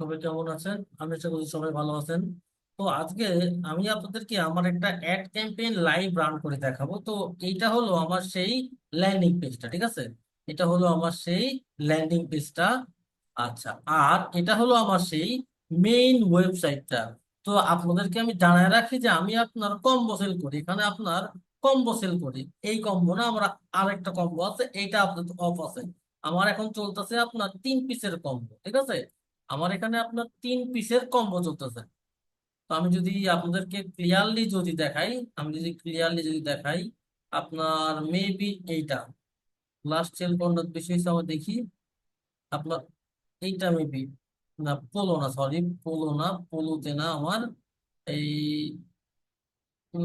সবাই কেমন আছেন? আমি আশা করি সবাই ভালো আছেন। তো আজকে আমি আপনাদেরকে আমার একটা অ্যাড ক্যাম্পেইন লাইভ রান করে দেখাবো। তো এইটা হলো আমার সেই ল্যান্ডিং পেজটা ঠিক আছে? এটা হলো আমার সেই ল্যান্ডিং পেজটা আচ্ছা আর এটা হলো আমার সেই মেইন ওয়েবসাইটটা তো আপনাদেরকে আমি জানায় রাখি যে আমি আপনার কম্বো সেল করি। এখানে আপনার কম্বো সেল করি। এই কম্বো না, আমার আরেকটা কম্বো আছে, এইটা আপনাদের অফ আছে। আমার এখন চলতেছে আপনার তিন পিসের কম্বো ঠিক আছে? আমার এখানে আপনার তিন পিসের কম্বো চলতেছে। তো আমি যদি আপনাদেরকে ক্লিয়ারলি যদি দেখাই, আমি যদি ক্লিয়ারলি যদি দেখাই, আপনার মেবি এইটা। লাস্ট সেল কোনটা বেশি হয়েছে আমার দেখি। আপনার এইটা মেবি না পোলো না সরি পোলো না পোলোতে না আমার এই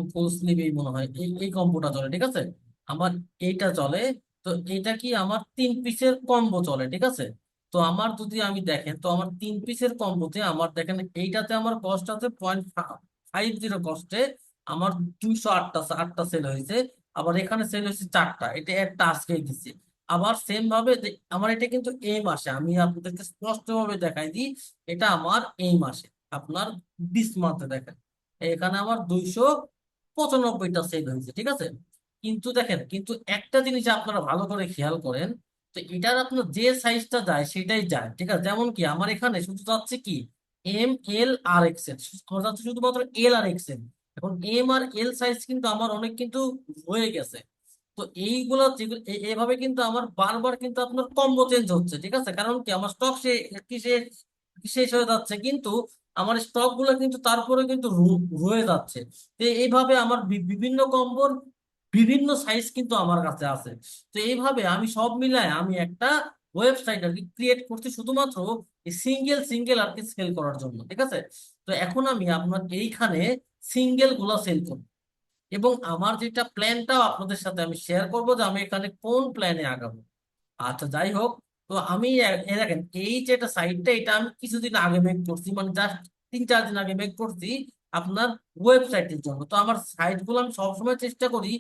ফুল স্লিভেই মনে হয়, এই এই কম্বোটা চলে, ঠিক আছে? আমার এইটা চলে তো এটা কি আমার তিন পিসের কম্বো চলে, ঠিক আছে? তো আমার যদি আমি দেখেন, তো আমার তিন পিসের কম্বোতে আমার দেখেন এইটাতে আমার কস্ট আছে পয়েন্ট ফাইভ জিরো কস্টে আমার দুইশো আটটা আটটা সেল হয়েছে। আবার এখানে সেল হয়েছে চারটা, এটা একটা আজকেই দিচ্ছে। আবার সেম ভাবে আমার এটা কিন্তু এই মাসে, আমি আপনাদেরকে স্পষ্ট ভাবে দেখাই দিই, এটা আমার এই মাসে, আপনার বিশ মান্থে দেখেন। এখানে আমার দুইশো পঁচানব্বইটা সেল হয়েছে, ঠিক আছে? কিন্তু দেখেন, কিন্তু একটা জিনিস আপনারা ভালো করে খেয়াল করেন, তো এটার আপনার যে সাইজটা যায়, সেটাই যায়, ঠিক আছে? যেমন কি, আমার এখানে শুধু যাচ্ছে কি এম এল আর এক্সেল আমার যাচ্ছে শুধুমাত্র এল আর এক্সেল এখন এম আর এল সাইজ কিন্তু আমার অনেক কিন্তু হয়ে গেছে। তো এইগুলো এভাবে কিন্তু আমার বারবার কিন্তু আপনার কম্বো চেঞ্জ হচ্ছে, ঠিক আছে? কারণ কি, আমার স্টক সে শেষ হয়ে যাচ্ছে, কিন্তু আমার স্টকগুলো কিন্তু তারপরে কিন্তু রয়ে যাচ্ছে। এইভাবে আমার বিভিন্ন কম্বোর বিভিন্ন সাইজ কিন্তু আমার কাছে আছে। তো এইভাবে আমি সব মিলায় আমি একটা ওয়েবসাইট আর কি ক্রিয়েট করছি শুধুমাত্র সিঙ্গেল সিঙ্গেল আর কি সেল করার জন্য, ঠিক আছে? তো এখন আমি আপনার এইখানে সিঙ্গেলগুলো সেল করব। এবং আমার যেটা প্ল্যানটাও আপনাদের সাথে আমি শেয়ার করব যে আমি এখানে কোন প্ল্যানে আগাবো। আচ্ছা যাই হোক, তো আমি দেখেন, এই যে একটা সাইটটা এটা আমি কিছুদিন আগে মেক করছি মানে জাস্ট তিন, চার দিন আগে মেক করছি আপনার ওয়েবসাইটের জন্য। তো আমার সাইটগুলো আমি সবসময় চেষ্টা করি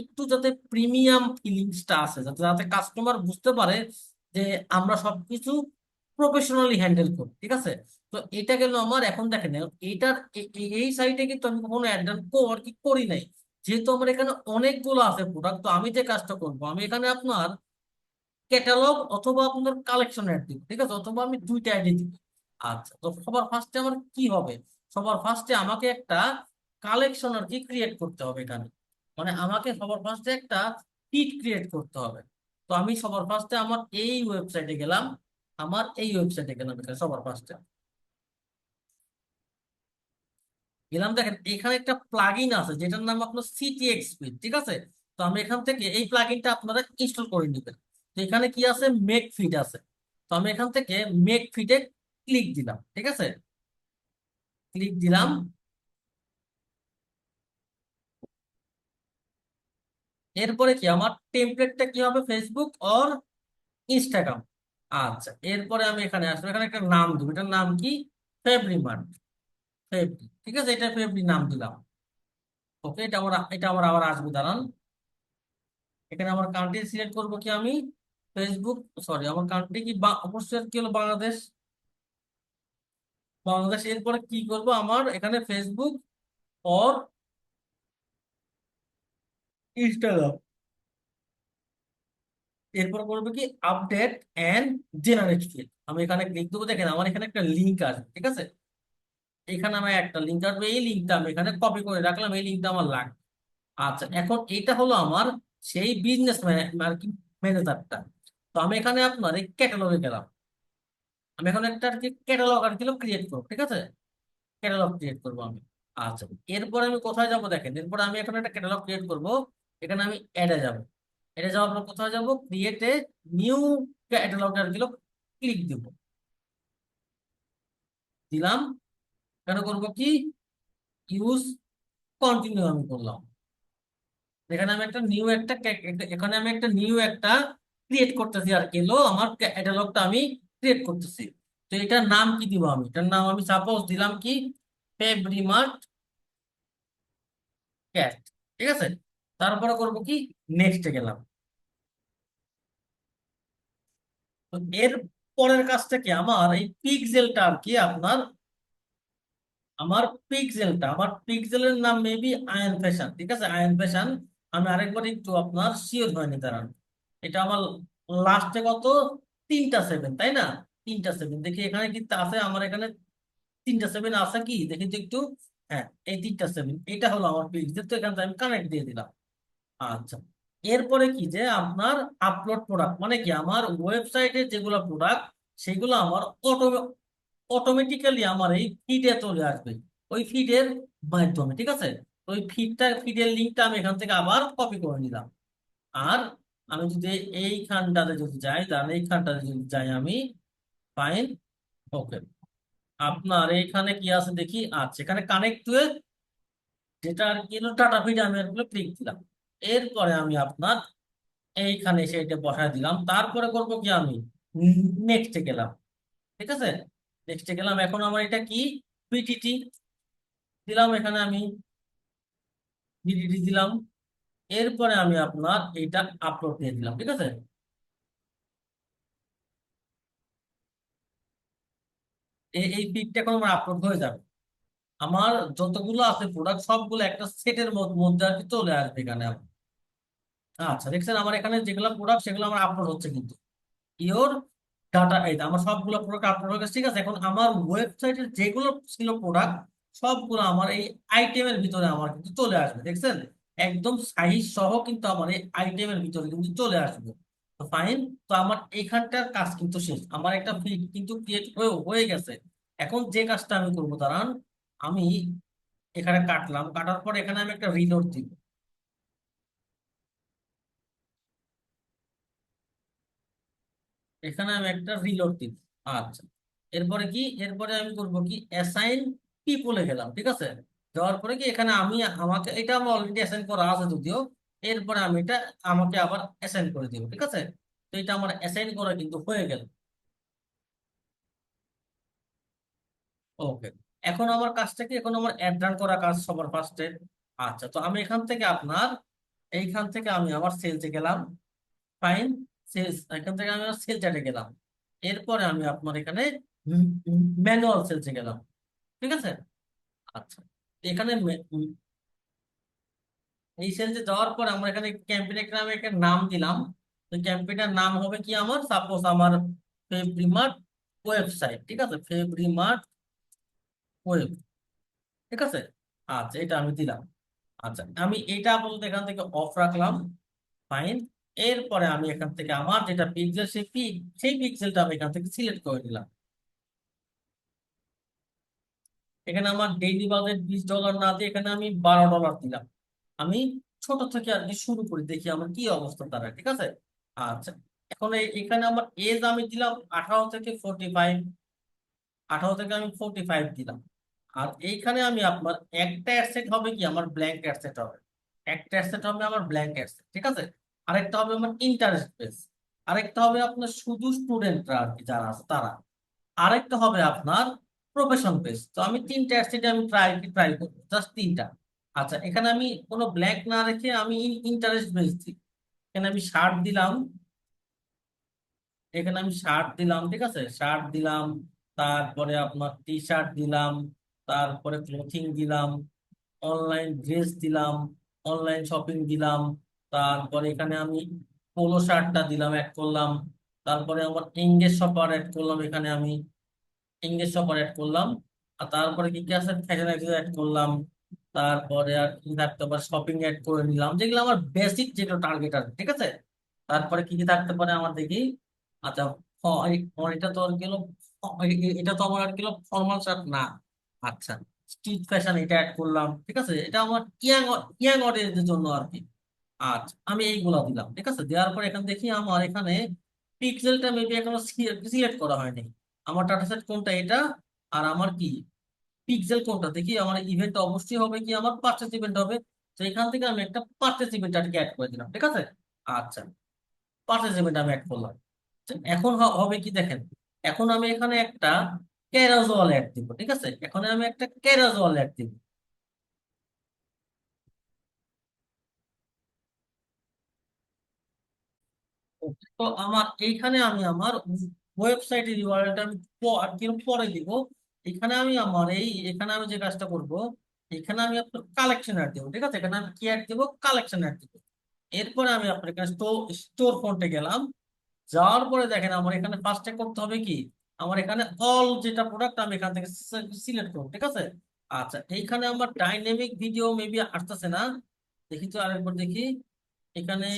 একটু যাতে প্রিমিয়াম ফিলিংসটা আছে যাতে যাতে কাস্টমার বুঝতে পারে যে আমরা সবকিছু প্রফেশনালি হ্যান্ডেল করি, ঠিক আছে? তো এটা গেল আমার এখন দেখেন, এইটার, এ- এ- এই সাইটে কিন্তু আমি কখনো অ্যাড আর কি করি নাই। যেহেতু আমার এখানে অনেকগুলো আছে প্রোডাক্ট তো আমি যে কাজটা করব, আমি এখানে আপনার ক্যাটালগ অথবা আপনার কালেকশন অ্যাড দিব, ঠিক আছে? অথবা আমি দুইটা অ্যাডই দিব। আচ্ছা তো সবার ফার্স্টে আমার কি হবে? সবার ফার্স্টে আমাকে একটা কালেকশন আর কি ক্রিয়েট করতে হবে এখানে। মানে আমাকে সবার ফার্স্টে একটা ফিড ক্রিয়েট করতে হবে। তো আমি সবার ফার্স্টে আমার এই ওয়েবসাইটে গেলাম, আমার এই ওয়েবসাইটে গেলাম এখানে সবার ফার্স্টে গেলাম দেখেন, এখানে একটা প্লাগইন আছে, যেটার নাম আপনার সিটিএক্সপি ঠিক আছে? তো আমি এখান থেকে এই প্লাগইনটা আপনারা ইনস্টল করে নেবেন। তো এখানে কি আছে? মেক ফিড আছে। তো আমি এখান থেকে মেক ফিডে ক্লিক দিলাম, ঠিক আছে? ক্লিক দিলাম। এরপরে কি? আমার টেমপ্লেটটা কি হবে? ফেসবুক অর ইনস্টাগ্রাম আচ্ছা এরপরে আমি এখানে আসব। এখানে একটা নাম দিব। এটার নাম কি? ফেব্রিমার্ট ফেব্রি ঠিক আছে? এটা ফেব্রি নাম দিলাম। ওকে এটা আমার এটা আমার আবার আসবে। দাঁড়ান। এখানে আমার কান্ট্রি সিলেক্ট করব কি আমি? ফেসবুক সরি আমার কান্ট্রি কি বা- অবশ্যই কি হলো? বাংলাদেশ। বাংলাদেশ। এরপরে কি করব? আমার এখানে ফেসবুক অর ইনস্টাগ্রাম এরপর করব কি? আপডেট এন্ড জেনারেট ফিল্ড আমি এখানে ক্লিক দেবো, দেখেন আমার এখানে একটা লিঙ্ক আসবে ঠিক আছে? এখানে আমার একটা লিঙ্ক আসবে, এই লিঙ্কটা আমি এখানে কপি করে রাখলাম, এই লিঙ্কটা আমার লাগবে। আচ্ছা এখন এটা হলো আমার সেই বিজনেস মার্কেটিং ম্যানেজারটা তো আমি এখানে আপনার এই ক্যাটালগে গেলাম। আমি এখন একটা আর কি ক্যাটালগ আর কি ক্রিয়েট করব, ঠিক আছে? ক্যাটালগ ক্রিয়েট করব আমি। আচ্ছা এরপর আমি কোথায় যাব দেখেন, এরপর আমি এখন একটা ক্যাটালগ ক্রিয়েট করব। এখানে আমি অ্যাডে যাব। অ্যাডে যাওয়ার পর কোথায় যাব? ক্রিয়েট এ নিউ ক্যাটালগ আর কি ক্লিক দিব। দিলাম। এখানে করব কি? ইউজ কন্টিনিউ আমি করলাম। এখানে আমি একটা নিউ একটা এখানে আমি একটা নিউ একটা ক্রিয়েট করতেছি আর কি আমার ক্যাটালগটা আমি ক্রিয়েট করতেছি। তো এটার নাম কি দিব আমি? এটার নাম আমি সাপোজ দিলাম কি? ফেব্রিমার্ট ক্যাট ঠিক আছে? তারপরে করব কি? নেক্সটে গেলাম। তো এর পরের কাজটা কি? আমার এই পিক্সেলটা আর কি আপনার, আমার পিক্সেলটা আমার পিক্সেলের নাম মেবি আয়ন ফ্যাশন ঠিক আছে? আয়ন ফ্যাশন আমি আরেকবার একটু আপনার শিওর হয়নি দাঁড়ান এটা আমার লাস্টে কত? তিনটা সেভেন তাই না? তিনটা সেভেন দেখি এখানে কি আছে, আমার এখানে তিনটা সেভেন আছে কি? দেখি তো একটু। হ্যাঁ এই তিনটা সেভেন এটা হলো আমার পিক্সেল তো এখানে আমি কানেক্ট দিয়ে দিলাম। আচ্ছা। এরপরে কি যে আপনার আপলোড প্রোডাক্ট মানে কি আমার ওয়েবসাইটে যেগুলো প্রোডাক্ট সেগুলো আমার অটো অটোমেটিক্যালি আমার এই ফিডে চলে আসবে। ওই ফিডের মাধ্যমে, ঠিক আছে? ওই ফিডটা ফিডের লিঙ্কটা আমি এখান থেকে আবার কপি করে নিলাম। আর আমি যদি এইখানটাতে যদি যাই, তাহলে এইখানটাতে যদি যাই আমি ফাইন ওকে আপনার এইখানে কি আছে দেখি? আচ্ছা এখানে কানেক্ট টু কি ডাটা ফিড আমি ক্লিক দিলাম। এরপরে আমি আপনার এইখানে এসে এটা বসায় দিলাম। তারপরে করব কি আমি? নেক্সটে গেলাম। ঠিক আছে? নেক্সটে গেলাম। এখন আমার এটা কি? পিটিটি দিলাম এখানে আমি। পিটিটি দিলাম। এরপরে আমি আপনার এইটা আপলোড দিয়ে দিলাম। ঠিক আছে? এই ফিডটা এখন আমার আপলোড হয়ে যাবে। আমার যতগুলো আছে প্রোডাক্ট সবগুলো একটা সেটের মধ্যে আর কি চলে আসবে এখানে। আচ্ছা দেখছেন আমার এখানে যেগুলো প্রোডাক্ট সেগুলো আমার আপলোড হচ্ছে কিন্তু। ইওর ডাটা এই আমার সবগুলো প্রোডাক্ট আপলোড হয়ে গেছে, ঠিক আছে? এখন আমার ওয়েবসাইটের যেগুলো ছিল প্রোডাক্ট সবগুলো আমার এই আইটেমের ভিতরে আমার কিন্তু চলে আসবে, দেখছেন? একদম সাইজ সহ কিন্তু আমার এই আইটেমের ভিতরে কিন্তু চলে আসবে। তো ফাইন তো আমার এখানটার কাজ কিন্তু শেষ। আমার একটা ফিল্ড কিন্তু ক্রিয়েট হয়ে হয়ে গেছে। এখন যে কাজটা আমি করব, দাঁড়ান। আমি এখানে কাটলাম, কাটার পর এখানে আমি একটা রিলোড দিব। এখানে আমি একটা রিলোড দিব। আচ্ছা এরপরে কি? এরপরে আমি করব কি? অ্যাসাইন পিপলে গেলাম, ঠিক আছে? যাওয়ার পরে কি? এখানে আমি, আমাকে, এটা আমার অলরেডি অ্যাসাইন করা আছে যদিও, এরপরে আমি এটা আমাকে আবার অ্যাসাইন করে দিব, ঠিক আছে? তো এটা আমার অ্যাসাইন করা কিন্তু হয়ে গেল। ওকে এখন আমার কাজটা কি এখন আমার অ্যাড রান করা কাজ সবার ফার্স্টে আচ্ছা তো আমি এখান থেকে আপনার, এইখান থেকে আমি আমার সেলসে গেলাম। ফাইন সেলস এখান থেকে আমি আমার সেল চ্যাটে গেলাম। এরপরে আমি আপনার এখানে ম্যানুয়াল সেলসে গেলাম। ঠিক আছে? আচ্ছা এখানে এই সেলসে যাওয়ার পর আমরা এখানে ক্যাম্পেইন একটা আমি একটা নাম দিলাম। তো ক্যাম্পেইনটার নাম হবে কি আমার? সাপোজ আমার ফেব্রিমার্ট ওয়েবসাইট ঠিক আছে? ফেব্রিমার্ট ওয়েব ঠিক আছে? আচ্ছা এটা আমি দিলাম। আচ্ছা আমি এটা আপাতত এখান থেকে অফ রাখলাম। ফাইন এরপরে আমি এখান থেকে আমার যেটা পিক্সেল সেই পিক সেই পিক্সেলটা আমি এখান থেকে সিলেক্ট করে দিলাম এখানে আমার ডেইলি বাজেট বিশ ডলার না দিয়ে এখানে আমি বারো ডলার দিলাম। আমি ছোট থেকে আর কি শুরু করি, দেখি আমার কি অবস্থা তারা ঠিক আছে? আচ্ছা এখন এখানে আমার এজ আমি দিলাম আঠারো থেকে ফোর্টি ফাইভ আঠারো থেকে আমি ফোর্টি ফাইভ দিলাম। আর এইখানে আমি আপনার একটা অ্যাডসেট হবে কি? আমার ব্ল্যাঙ্ক অ্যাডসেট হবে। একটা অ্যাডসেট হবে আমার ব্ল্যাঙ্ক অ্যাডসেট ঠিক আছে? আরেকটা হবে আমার ইন্টারেস্ট বেস আরেকটা হবে আপনার শুধু স্টুডেন্টরা আর কি যারা আছে, তারা। আরেকটা হবে আপনার প্রফেশন বেস তো আমি তিনটা অ্যাডসেটে আমি ট্রাই ট্রাই করব জাস্ট তিনটা। আচ্ছা এখানে আমি কোনো ব্ল্যাঙ্ক না রেখে আমি ইন্টারেস্ট বেস দিই। এখানে আমি শার্ট দিলাম। এখানে আমি শার্ট দিলাম, ঠিক আছে? শার্ট দিলাম, তারপরে আপনার টি শার্ট দিলাম তারপরে ক্লোথিং দিলাম অনলাইন ড্রেস দিলাম অনলাইন শপিং দিলাম, তারপরে এখানে আমি পোলো শার্টটা দিলাম অ্যাড করলাম, তারপরে আমার এঙ্গেজ শপার অ্যাড করলাম, এখানে আমি এঙ্গেজ শপার অ্যাড করলাম, আর তারপরে কি কি আছে? ফ্যাশন অ্যাড করলাম, তারপরে আর কি থাকতে পারে শপিং অ্যাড করে নিলাম, যেগুলো আমার বেসিক যেগুলো টার্গেট আছে, ঠিক আছে? তারপরে কি কি থাকতে পারে আমার দেখি আচ্ছা এটা তো আর গেল এটা তো আমার আর গেল ফর্মাল শার্ট না। আচ্ছা স্ট্রিট ফ্যাশন এটা অ্যাড করলাম, ঠিক আছে? এটা আমার ইয়াং ইয়াং অডিয়েন্সের জন্য আর কি আচ্ছা আমি এইগুলা দিলাম, ঠিক আছে? দেওয়ার পর এখানে দেখি আমার এখানে পিক্সেলটা মেবি এখনও সিলেক্ট করা হয়নি। আমার ডাটা সেট কোনটা এটা? আর আমার কি? পিক্সেল কোনটা? দেখি আমার ইভেন্ট অবশ্যই হবে কি? আমার পারচেস ইভেন্ট হবে। তো এখান থেকে আমি একটা পারচেস ইভেন্ট আর কি অ্যাড করে দিলাম, ঠিক আছে? আচ্ছা পারচেস ইভেন্ট আমি অ্যাড করলাম। এখন হবে কি দেখেন? এখন আমি এখানে একটা ক্যারাজওয়াল অ্যাড দিব, ঠিক আছে? এখন আমি একটা ক্যারাজওয়াল অ্যাড দিব। তো আমার, এইখানে আমি আমার ওয়েবসাইটের ইউআরএলটা আমি কীরকম পরে দিব। এখানে আমি আমার এই, এখানে আমি যে কাজটা করব, এখানে আমি আপনার কালেকশন অ্যাড দেবো, ঠিক আছে? এখানে আমি কি অ্যাড দেবো? কালেকশন অ্যাড দেবো। এরপরে আমি আপনার এখানে স্টোর ফ্রন্টে গেলাম। যাওয়ার পরে দেখেন, আমার এখানে ফার্স্টে করতে হবে কি? আমার এখানে অল যেটা প্রোডাক্ট আমি এখান থেকে সিলেক্ট করব, ঠিক আছে? আচ্ছা এইখানে আমার ডাইনামিক ভিডিও মেবি আসতেছে না। দেখি তো আরেকবার দেখি। এখানে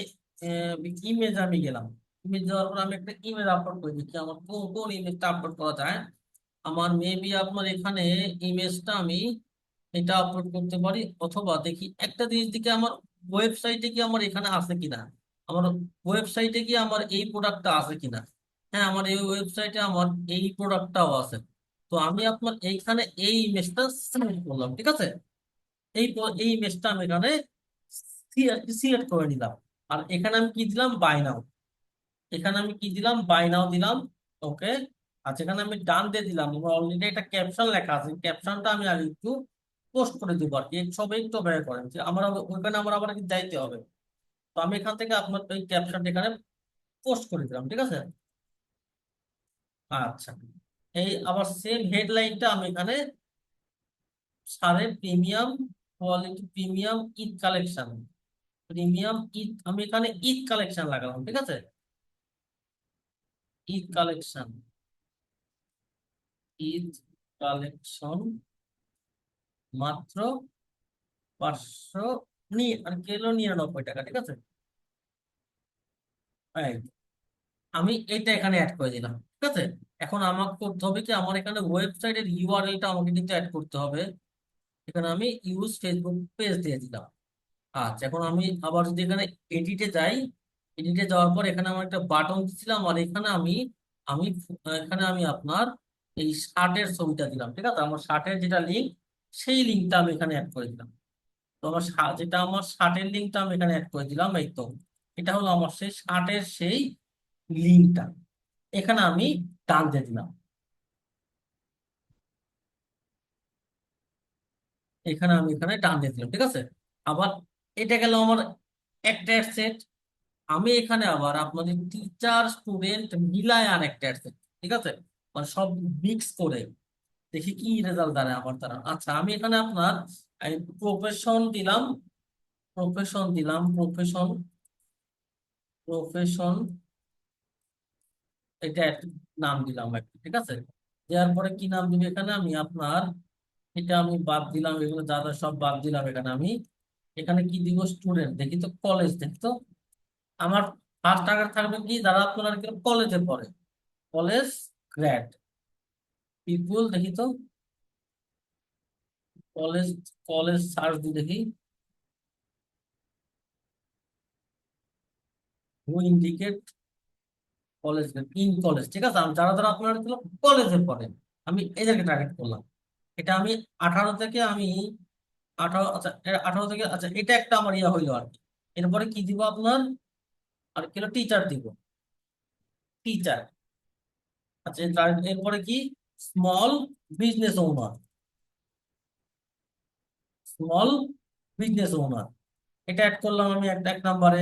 ইমেজ আমি গেলাম। ইমেজ যাওয়ার পর আমি একটা ইমেজ আপলোড করে দিচ্ছি আমার কোন কোন ইমেজটা আপলোড করা যায়। আমার মেবি আপনার এখানে ইমেজটা আমি এটা আপলোড করতে পারি অথবা দেখি একটা জিনিস দিকে আমার ওয়েবসাইটে কি আমার এখানে আছে কিনা? আমার ওয়েবসাইটে কি আমার এই প্রোডাক্টটা আছে কিনা? হ্যাঁ আমার এই ওয়েবসাইটে আমার এই প্রোডাক্টটাও আছে। তো আমি আপনার এইখানে এই ইমেজটা সিলেক্ট করলাম, ঠিক আছে? এই এই ইমেজটা আমি এখানে সিলেক্ট করে নিলাম। আর এখানে আমি কি দিলাম? বাই নাও এখানে আমি কি দিলাম? বাই নাও দিলাম। ওকে আচ্ছা এখানে আমি ডান দিয়ে দিলাম, আমার অলরেডি একটা ক্যাপশন লেখা আছে। ক্যাপশনটা আমি আর একটু পোস্ট করে দিব আর কি। সবাই একটু ব্যয় করেন যে আমার ওইখানে আমার আবার যাইতে হবে। তো আমি এখান থেকে আপনার ওই ক্যাপশনটা এখানে পোস্ট করে দিলাম, ঠিক আছে? আচ্ছা। এই আবার সেম হেডলাইনটা আমি এখানে সারে premium quality premium Eid collection premium Eid, আমি এখানে ঈদ কালেকশন লাগালাম, ঠিক আছে? ঈদ কালেকশন ঈদ কালেকশন মাত্র পাঁচশো নি, আর কিলো নিরানব্বই টাকা, ঠিক আছে? আমি এটা এখানে অ্যাড করে দিলাম, ঠিক আছে? এখন আমাকে করতে হবে কি? আমার এখানে ওয়েবসাইটের ইউআরএলটা আমাকে কিন্তু অ্যাড করতে হবে। এখানে আমি ইউজ ফেসবুক পেজ দিয়ে দিলাম। আচ্ছা এখন আমি আবার যদি এখানে এডিটে যাই এডিটে যাওয়ার পর এখানে আমার একটা বাটন দিছিলাম আর এখানে আমি আমি, এখানে আমি আপনার এই শার্টের ছবিটা দিলাম, ঠিক আছে? আমার শার্টের যেটা লিঙ্ক সেই লিঙ্কটা আমি এখানে অ্যাড করে দিলাম। তো আমার যেটা আমার শার্টের লিঙ্কটা আমি এখানে অ্যাড করে দিলাম, এই তো। এটা হলো আমার সেই শার্টের সেই লিঙ্কটা এখানে আমি টান দিয়ে দিলাম। এখানে আমি এখানে টান দিয়ে দিলাম, ঠিক আছে? আবার এটা গেল আমার একটা সেট আমি এখানে আবার আপনাদের টিচার স্টুডেন্ট মিলায় আর একটা সেট ঠিক আছে? মানে সব মিক্স করে দেখি কি রেজাল্ট দাঁড়ায় আমার দ্বারা। আচ্ছা আমি এখানে আপনার প্রফেশন দিলাম প্রফেশন দিলাম প্রফেশন প্রফেশন এটা নাম দিলাম একটা, ঠিক আছে? দেওয়ার পরে কি নাম দিবে এখানে? আমি আপনার এটা আমি বাদ দিলাম, এগুলো যা যা সব বাদ দিলাম এখানে আমি। এখানে কি দিব? স্টুডেন্ট দেখি তো কলেজ দেখি তো। আমার ফার্স্ট টার্গেট থাকবে কি? যারা আপনার কলেজে পড়ে। কলেজ গ্র্যাড পিপুল দেখি তো। কলেজ কলেজ সার্চ দিয়ে দেখি। Who indicate college in college ঠিক আছে? যারা যারা আপনার কলেজে পড়ে আমি এদেরকে টার্গেট করলাম। এটা আমি আঠারো থেকে আমি আঠারো আচ্ছা আঠারো থেকে আচ্ছা এটা একটা আমার ইয়ে হইল আর কি। এরপরে কি দিব আপনার? আর কি টিচার দিব। টিচার আচ্ছা এরপরে কি? Small business owner small business owner এটা অ্যাড করলাম আমি একটা, এক নাম্বারে।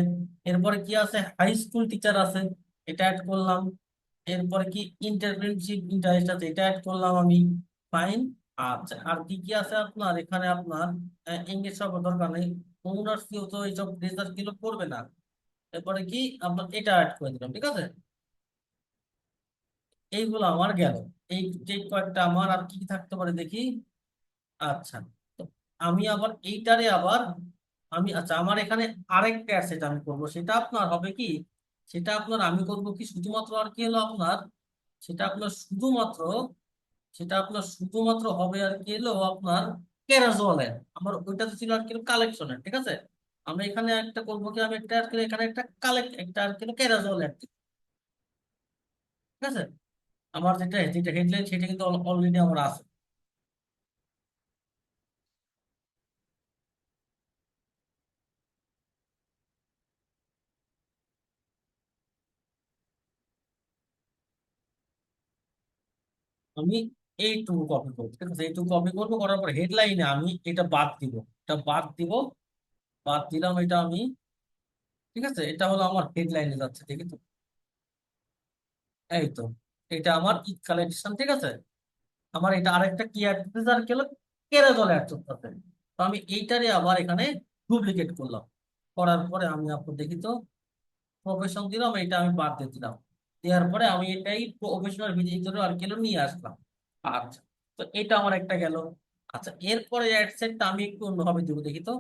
এরপরে কি আছে? হাই স্কুল টিচার আছে। এটা অ্যাড করলাম। এরপরে কি? ইন্টারপ্রেনারশিপ ইন্টারেস্ট আছে, এটা অ্যাড করলাম আমি। ফাইন আচ্ছা আর কি কি আছে আপনার? এখানে আপনার ইংলিশ সব দরকার নেই। ওনার্স কেউ তো এইসব রিসার্চগুলো করবে না? এরপরে কি? আপনার এটা অ্যাড করে দিলাম, ঠিক আছে? এইগুলো আমার গেল। এই যে কয়েকটা আমার আর কি কি থাকতে পারে দেখি। আচ্ছা তো আমি আবার এইটারে আবার আমি আচ্ছা আমার এখানে আরেকটা অ্যাসেট আমি করব। সেটা আপনার হবে কি? সেটা আপনার, আমি করব কি শুধুমাত্র আর কি হলো আপনার? সেটা আপনার শুধুমাত্র, সেটা আপনার শুধুমাত্র হবে আর কি হলো আপনার ক্যারাজওয়ালের আমার ওইটা তো ছিল আর কি কালেকশনের ঠিক আছে? আমি এখানে একটা করব কি, আমি একটা আর কি, এখানে একটা কালেক্ট একটা আর কি ক্যারাজওয়াল অ্যাড ঠিক আছে? আমার যেটা যেটা হেডলাইন সেটা কিন্তু অলরেডি আমার আছে। আমি এই এইটুকু কপি করব। ঠিক আছে? এই এইটুকু কপি করব, করার পর হেডলাইনে আমি এটা বাদ দিব। এটা বাদ দিব, বাদ দিলাম এটা আমি। ঠিক আছে? এটা হলো আমার হেডলাইনে যাচ্ছে, দেখি তো। এই তো, এটা আমার ঈদ কালেকশন ঠিক আছে? আমার এটা আরেকটা কি অ্যাড আর কি হলো কেরাজল অ্যাড করতেছে তো আমি এইটারে আবার এখানে ডুপ্লিকেট করলাম। করার পরে আমি আপনার দেখি তো প্রফেশন দিলাম, এটা আমি বাদ দিয়ে দিলাম। দেওয়ার পরে আমি এটাই প্রফেশনাল ভিজিটর আর কিলো নিয়ে আসলাম। আচ্ছা তো এটা আমার একটা গেল। আচ্ছা এরপরে অ্যাড সেটটা আমি একটু অন্যভাবে দেবো, দেখি তো।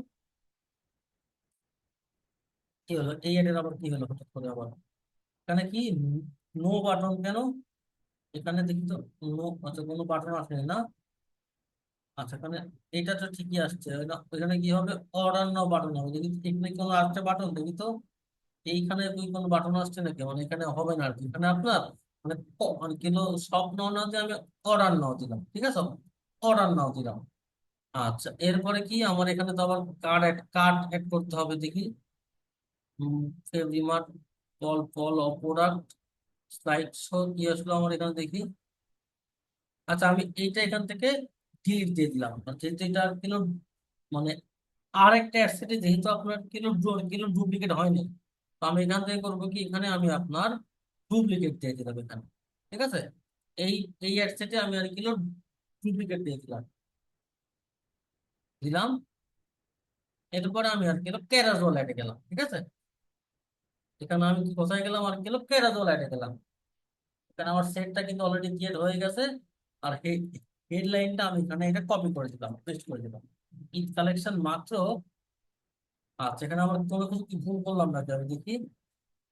কি হলো? এই অ্যাডের আবার কি হলো হঠাৎ করে আবার? এখানে কি? নো বাটন কেন? এখানে দেখি তো নো আচ্ছা কোনো বাটন আসেনি না। আচ্ছা এখানে এটা তো ঠিকই আসছে। না এখানে কি হবে? অর্ডার নাও বাটন হবে। দেখি এখানে কোনো আসছে বাটন দেখি তো। এইখানে দুই কোনো বাটন আসছে নাকি? মানে এখানে হবে না আর কি এখানে আপনার মানে মানে কিলো সব নাও না দিয়ে আমি অর্ডার নাও দিলাম, ঠিক আছে? অর্ডার নাও দিলাম। আচ্ছা এরপরে কি? আমার এখানে তো আবার কার্ড অ্যাড কার্ড অ্যাড করতে হবে দেখি। ফেভিমার্ট পল পল অপরাক্ট স্লাইড শো কি আসলো আমার এখানে দেখি। আচ্ছা আমি এইটা এখান থেকে ডিলিট দিয়ে দিলাম। যেহেতু এটা আর কিলো মানে আরেকটা অ্যাডসেটে যেহেতু আপনার কিলো কিলো ডুপ্লিকেট হয়নি। তো আমি এখান থেকে করব কি? এখানে আমি আপনার ডুপ্লিকেট দিয়ে দিলাম এখানে। ঠিক আছে? এই এই অ্যাডসেটে আমি আর কিলো ডুপ্লিকেট দিয়ে দিলাম। দিলাম। এরপরে আমি আর কিলো ক্যারাজল অ্যাডে গেলাম। ঠিক আছে? এখানে আমি কি কোথায় গেলাম? আর কিলো ক্যারাজল অ্যাডে গেলাম। এখানে আমার সেটটা কিন্তু অলরেডি ক্রিয়েট হয়ে গেছে। আর হেডলাইনটা আমি এখানে এটা কপি করে দিলাম পেস্ট করে দিলাম। ঈদ কালেকশন মাত্র আচ্ছা এখানে আমার কোনো কিছু ভুল করলাম নাকি আমি দেখি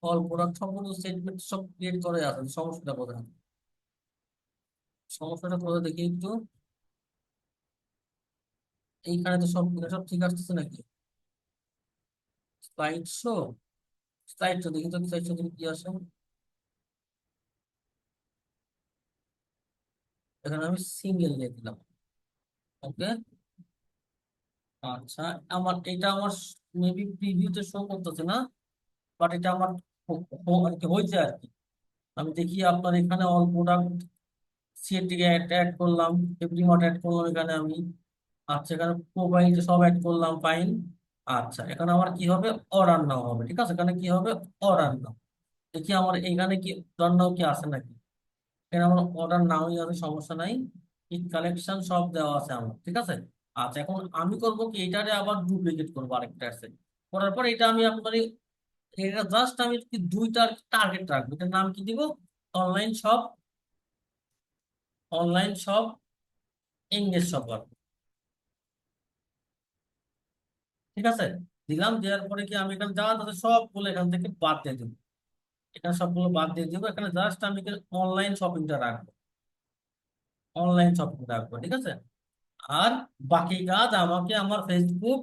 অল প্রোডাক্ট সম্পূর্ণ স্টেটমেন্ট সব ক্রিয়েট করে আছে সমস্যাটা কোথায় সমস্যাটা কোথায় দেখি একটু। এইখানে তো সব সব ঠিক আসতেছে নাকি? স্লাইড শো স্লাইড শো দেখি তো স্লাইড শো কি আসে? এখানে আমি সিঙ্গেল দিয়ে দিলাম ওকে আচ্ছা আমার, এটা আমার মেবি প্রিভিউতে শো করতেছে না বাট এটা আমার হয়েছে আর কি। আমি দেখি আপনার এখানে অল প্রোডাক্ট সিএটিকে অ্যাড করলাম এভরিমার্ট অ্যাড করলাম এখানে আমি। আচ্ছা এখানে প্রোফাইল সব অ্যাড করলাম ফাইন আচ্ছা এখানে আমার কি হবে? অর্ডার নাও হবে, ঠিক আছে? এখানে কি হবে? অর্ডার নাও দেখি আমার এখানে কি অর্ডার নাও কি আছে নাকি? এখানে আমার অর্ডার নাওই আছে, সমস্যা নাই। ঈদ কালেকশন সব দেওয়া আছে আমার, ঠিক আছে? আচ্ছা এখন আমি করব কি, এটারে আবার ডুপ্লিকেট করব আরেকটা আছে করার পর এটা আমি আপনার এটা জাস্ট আমি কি দুইটা টার্গেট রাখব, এটার নাম কি দিব? Online shop online shop engage shop ঠিক আছে? দিলাম, দেওয়ার পরে কি আমি এখানে যা আছে সবগুলো এখান থেকে বাদ দিয়ে দিব। এখানে সবগুলো বাদ দিয়ে দিব, এখানে জাস্ট আমি অনলাইন শপিংটা রাখব। অনলাইন শপিং রাখব, ঠিক আছে? আর বাকি কাজ আমাকে আমার ফেসবুক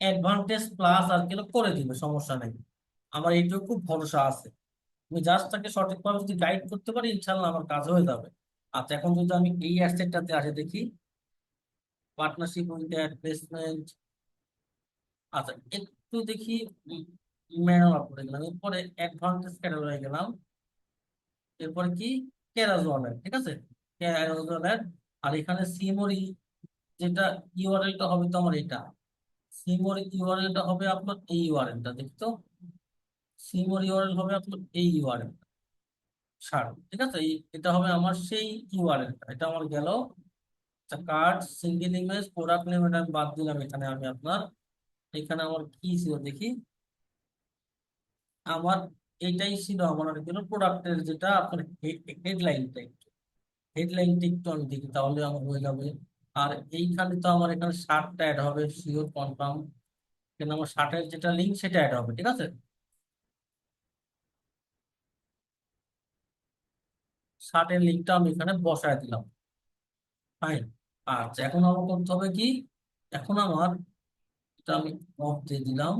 অ্যাডভান্টেজ প্লাস আর কি করে দিবে, সমস্যা নেই। আমার এইটুকু খুব ভরসা আছে। আমি জাস্ট তাকে সঠিকভাবে যদি গাইড করতে পারি ইনশাল্লাহ আমার কাজ হয়ে যাবে। আচ্ছা এখন যদি আমি এই অ্যাসেটটাতে আসে, দেখি। পার্টনারশিপ উইথ অ্যাডভার্টাইজমেন্ট আচ্ছা একটু দেখি। ম্যানুয়াল করে গেলাম। এরপরে অ্যাডভান্টেজ ক্যাটাগরি গেলাম। এরপরে কি? ক্যারাজোয়ালের ঠিক আছে? ক্যারাজোয়ালের আর এখানে সিমরি যেটা ইউআরএলটা হবে তো আমার এটা সিমরি ইউআরএলটা হবে আপনার এই ইউআরএলটা দেখতো সিমরি ইউআরএল হবে আপনার এই ইউআরএল সার ঠিক আছে? এটা হবে আমার সেই ইউআরএলটা এটা আমার গেল। Card single image product name এটা আমি বাদ দিলাম এখানে আমি আপনার। এখানে আমার কি ছিল দেখি? আমার এটাই ছিল আমার কি প্রোডাক্টের যেটা আপনার হেডলাইনটা একটু। হেডলাইনটা একটু আমি দেখি, তাহলে আমার হয়ে যাবে। আর এইখানে তো আমার এখানে শার্টটা অ্যাড হবে শিওর কনফার্ম এখানে আমার শার্টের যেটা লিঙ্ক সেটা অ্যাড হবে, ঠিক আছে? শার্টের লিঙ্কটা আমি এখানে বসায় দিলাম। ফাইন আচ্ছা এখন আমার করতে হবে কি? এখন আমার এটা আমি অফ দিয়ে দিলাম।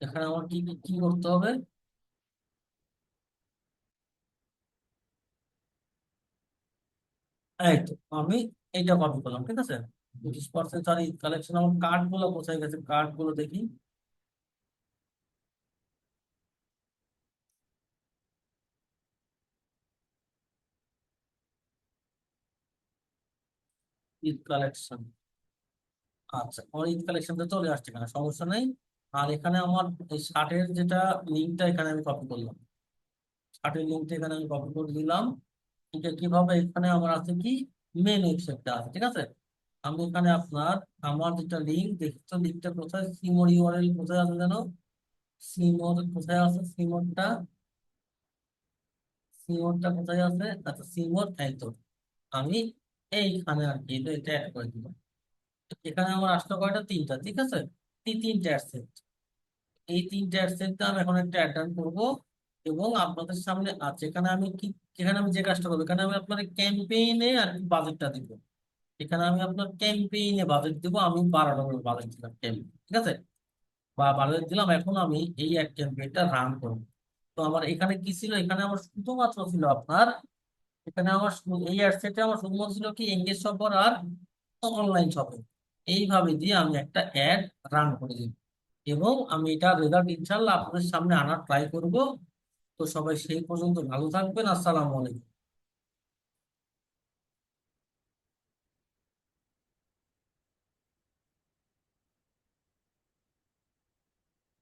এখানে আমার কি কি করতে হবে? এই তো আমি এইটা কপি করলাম, ঠিক আছে? পঁচিশ পার্সেন্ট সরি কালেকশন আমার কার্ডগুলো কোথায় গেছে কার্ডগুলো দেখি। ঈদ কালেকশন আচ্ছা আমার ঈদ কালেকশনটা চলে আসছে এখানে, সমস্যা নেই। আর এখানে আমার এই শার্টের যেটা লিঙ্কটা এখানে আমি কপি করলাম। চার্টের লিঙ্কটা এখানে আমি কপি করে দিলাম। এটা কীভাবে এখানে আমার আছে কি? মেন ওয়েবসাইটটা আছে, ঠিক আছে? আমি এখানে আপনার, আমার যেটা লিঙ্ক দেখছ লিঙ্কটা কোথায়? সিমোর ইউআরএল কোথায় আছে জানো সিমোর কোথায় আছে? সিমোরটা সিমোরটা কোথায় আছে? আচ্ছা সিমোর তো আমি এইখানে আর কি, এটা অ্যাড করে দিলাম। এখানে আমার আসলো কয়টা? তিনটা, ঠিক আছে? এই তিনটা অ্যাডসেট এই তিনটা অ্যাডসেট আমি এখন একটা অ্যাড করব। এবং আপনাদের সামনে আছে। এখানে আমি কি, এখানে আমি যে কাজটা করব, এখানে আমি আপনার ক্যাম্পেইনে আর কি বাজেটটা দিব। এখানে আমি আপনার ক্যাম্পেইনে বাজেট দিব, আমি বারো ডলার বাজেট দিলাম ক্যাম্পেইন ঠিক আছে? বা বাজেট দিলাম, এখন আমি এই এক ক্যাম্পেইনটা রান করব। তো আমার এখানে কি ছিল? এখানে আমার শুধুমাত্র ছিল আপনার, এখানে আমার এই অ্যাডসেটে আমার শুধুমাত্র ছিল কি? এঙ্গেজ শপার আর অনলাইন শপিং এইভাবে দিয়ে আমি একটা অ্যাড রান করে দিই এবং আমি এটা রেজাল্ট ইনশাল্লাহ আপনাদের সামনে আনার ট্রাই করব। তো সবাই সেই পর্যন্ত ভালো থাকবেন। আসসালামু আলাইকুম।